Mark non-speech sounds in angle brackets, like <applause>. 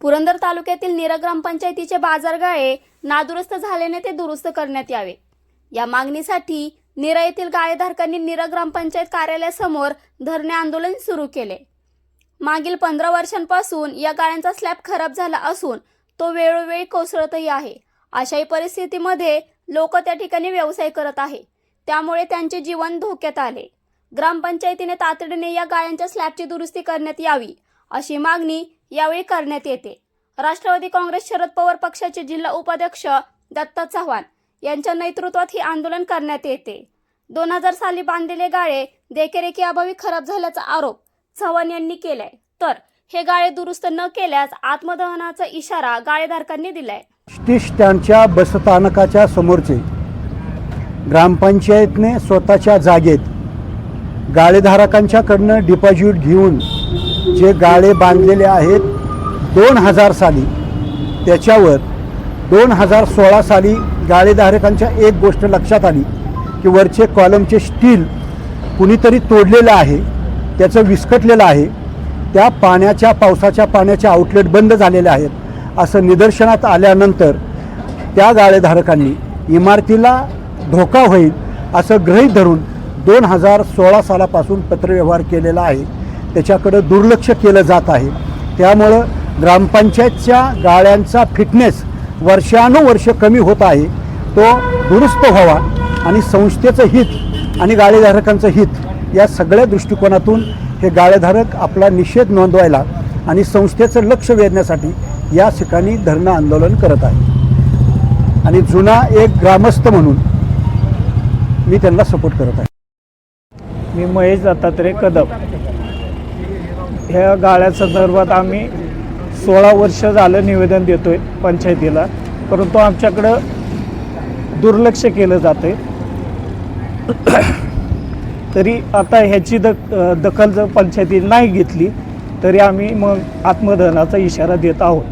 पुरंदर तालुक्यातील निरा ग्रामपंचायतीचे बाजारगाळे नादुरुस्त झाल्याने ते दुरुस्त करण्यात यावे. या मागणीसाठी निर येथील गाळेधारकांनी निरा ग्रामपंचायत कार्यालयासमोर धरणे आंदोलन सुरू केले. मागील पंधरा वर्षांपासून या गाळ्यांचा स्लॅब खराब झाला असून तो वेळोवेळी कोसळतही आहे. अशाही परिस्थितीमध्ये लोक त्या ठिकाणी व्यवसाय करत आहे. त्यामुळे त्यांचे जीवन धोक्यात आले. ग्रामपंचायतीने तातडीने या गाळ्यांच्या स्लॅबची दुरुस्ती करण्यात यावी अशी मागणी यावेळी करण्यात येते. राष्ट्रवादी काँग्रेस शरद पवार पक्षाचे जिल्हा उपाध्यक्ष दत्ता चव्हाण यांच्या नेतृत्वात हे आंदोलन करण्यात येते. दोन हजार साली बांधलेले गाळे देखरेखी अभावी खराब झाल्याचा आरोप चव्हाण यांनी केलाय. तर हे गाळे दुरुस्त न केल्यास आत्मदहनाचा इशारा गाळेधारकांनी दिलाय. स्टँडच्या बसस्थानकाच्या समोरचे ग्रामपंचायतने स्वतःच्या जागेत गाळेधारकांच्याकडनं डिपॉझिट घेऊन जे गाळे बांधलेले आहेत दोन हजार साली. त्याच्यावर दोन हजार सोळा साली गाळेधारकांच्या एक गोष्ट लक्षात आली की वरचे कॉलमचे स्टील कुणीतरी तोडलेलं आहे त्याचं विस्कटलेलं आहे त्या पाण्याच्या पावसाच्या पाण्याचे आउटलेट बंद झालेले आहेत. असं निदर्शनात आल्यानंतर त्या गाळेधारकांनी इमारतीला धोका होईल असं गृहीत धरून दोन हजार सोळा सालापासून पत्रव्यवहार केलेला आहे. त्याच्याकडं दुर्लक्ष केलं जात आहे. त्यामुळं ग्रामपंचायतच्या गाळ्यांचा फिटनेस वर्षानुवर्ष कमी होत आहे. तो दुरुस्त व्हावा आणि संस्थेचं हित आणि गाळेधारकांचं हित या सगळ्या दृष्टिकोनातून हे गाळेधारक आपला निषेध नोंदवायला आणि संस्थेचं लक्ष वेधण्यासाठी या ठिकाणी धरणं आंदोलन करत आहे. आणि जुना एक ग्रामस्थ म्हणून मी त्यांना सपोर्ट करत आहे. मी महेश दत्तात्रय कदम. ह्या गाळ्या संदर्भात आम्ही सोळा वर्ष झालं निवेदन देतो आहे पंचायतीला. परंतु आमच्याकडं दुर्लक्ष केलं जातं <clears throat> तरी आता ह्याची दख दखल जर पंचायती नाही घेतली तरी आम्ही मग आत्मदहनाचा इशारा देत आहोत.